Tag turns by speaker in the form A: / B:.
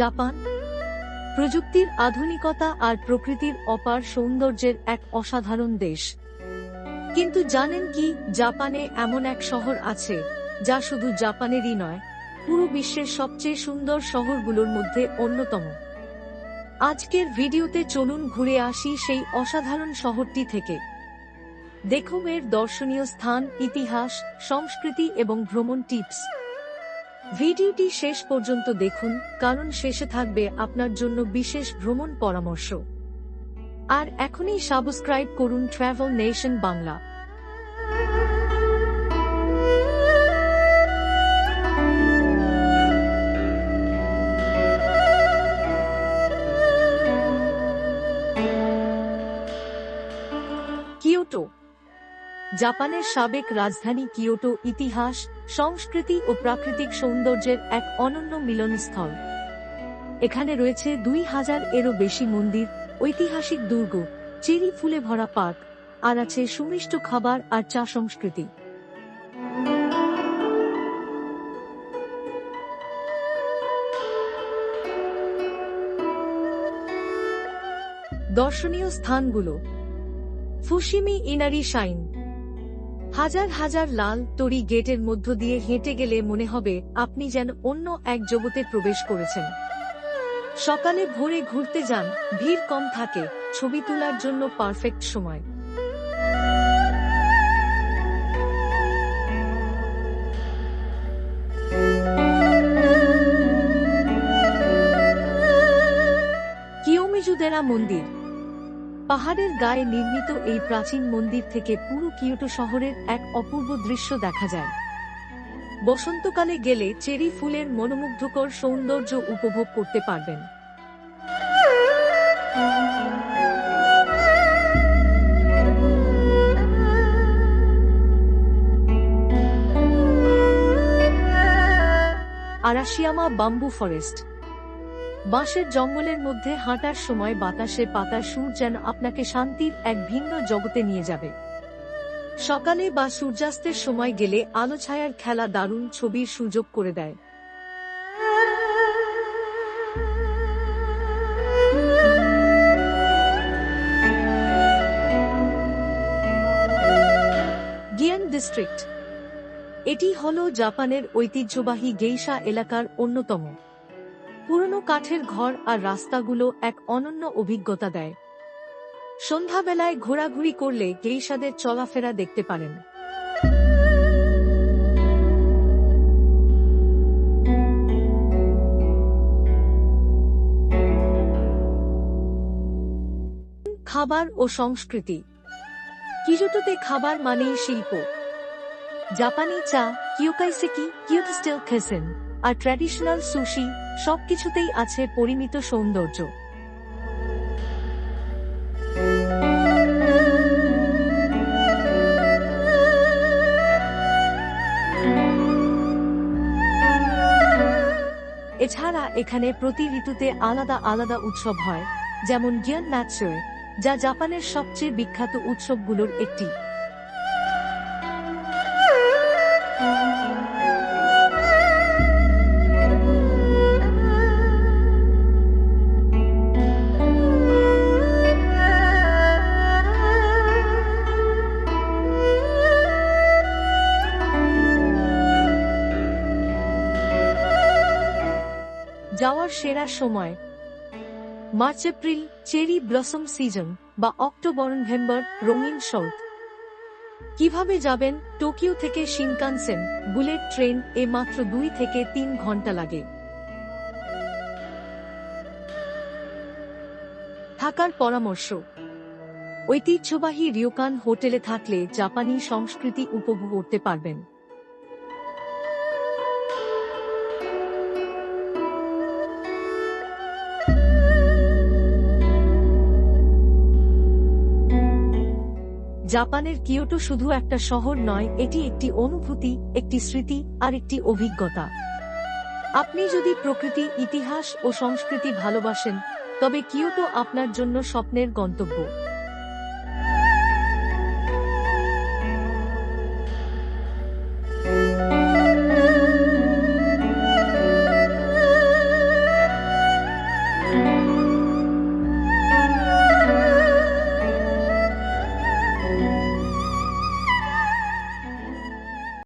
A: Japan, প্রযুক্তির আধুনিকতা আর প্রকৃতির অপার সৌন্দর্যের এক অসাধারণ দেশ। কিন্তু জানেন কি, জাপানে এমন এক শহর আছে, যা শুধু জাপানেরই নয়, পুরো বিশ্বের সবচেয়ে সুন্দর শহরগুলোর মধ্যে অন্যতম। আজকের ভিডিওতে চলুন ঘুরে আসি সেই অসাধারণ শহরটি থেকে। দেখুন এর দর্শনীয় স্থান, ইতিহাস, সংস্কৃতি এবং ভ্রমণ টিপস। ভিডিওটি শেষ পর্যন্ত দেখুন, কারণ শেষে থাকবে আপনার জন্য বিশেষ ভ্রমণ পরামর্শ। আর এখনই সাবস্ক্রাইব করুন ট্রাভেল নেশন বাংলা। কিয়োটো জাপানের সাবেক রাজধানী কিয়োটো ইতিহাস, সংস্কৃতি ও প্রাকৃতিক সৌন্দর্যের এক অনন্য মিলনস্থল। এখানে রয়েছে দুই হাজার এরও বেশি মন্দির, ঐতিহাসিক দুর্গ, চেরি ফুলে ভরা পার্ক, আর আছে সুমিষ্ট খাবার আর চা সংস্কৃতি। দর্শনীয় স্থানগুলো। ফুসিমি ইনারি শাইন হাজার হাজার লাল তরি গেটের মধ্য দিয়ে হেঁটে গেলে মনে হবে আপনি যেন অন্য এক জগতে প্রবেশ করেছেন। সকালে ভোরে ঘুরতে যান, ভিড় কম থাকে, ছবি তোলার জন্য পারফেক্ট সময়। কিয়োমিজুদেরা মন্দির। পাহাড়ের গায়ে নির্মিত এই প্রাচীন মন্দির থেকে পুরো কিয়োটো শহরের এক অপূর্ব দৃশ্য দেখা যায়। বসন্তকালে গেলে চেরি ফুলের মনোমুগ্ধকর সৌন্দর্য উপভোগ করতে পারবেন। Arashiyama bamboo forest. বাঁশের জঙ্গলের মধ্যে হাঁটার সময় বাতাসে পাতার সুর যেন আপনাকে শান্তির এক ভিন্ন জগতে নিয়ে যাবে। সকালে বা সূর্যাস্তের সময় গেলে আলো ছায়ার খেলা দারুণ ছবির সুযোগ করে দেয়। Gion district. এটি হল জাপানের ঐতিহ্যবাহী গেইসা এলাকার অন্যতম। পুরনো কাঠের ঘর আর রাস্তাগুলো এক অনন্য অভিজ্ঞতা দেয়। সন্ধ্যাবেলায় ঘোরাঘুরি করলে গেইসাদের চলাফেরা দেখতে পারেন। খাবার ও সংস্কৃতি। কিজোটোতে খাবার মানেই শিল্প। জাপানি চা, কিয়োকাইসেকি, কিয়োটো স্টিল খেসেন আর ট্র্যাডিশনাল সুশি সবকিছুতেই আছে পরিমিত সৌন্দর্য। এছাড়া এখানে প্রতি ঋতুতে আলাদা আলাদা উৎসব হয়, যেমন গিয়ান ম্যাচয় যা জাপানের সবচেয়ে বিখ্যাত উৎসবগুলোর একটি। যাওয়ার সেরা সময়। March, April, cherry blossom season বা অক্টোবর, নভেম্বর, রঙিন শরৎ। কীভাবে যাবেন? টোকিও থেকে শিনকানসেন। বুলেট ট্রেন এ মাত্র দুই থেকে তিন ঘণ্টা লাগে। থাকার পরামর্শ। ঐতিহ্যবাহী রিওকান হোটেলে থাকলে জাপানি সংস্কৃতি উপভোগ করতে পারবেন। জাপানের কিয়োটো শুধু একটা শহর নয়, এটি একটি অনুভূতি, একটি স্মৃতি, আর একটি অভিজ্ঞতা। আপনি যদি প্রকৃতি, ইতিহাস ও সংস্কৃতি ভালোবাসেন, তবে কিয়োটো আপনার জন্য স্বপ্নের গন্তব্য।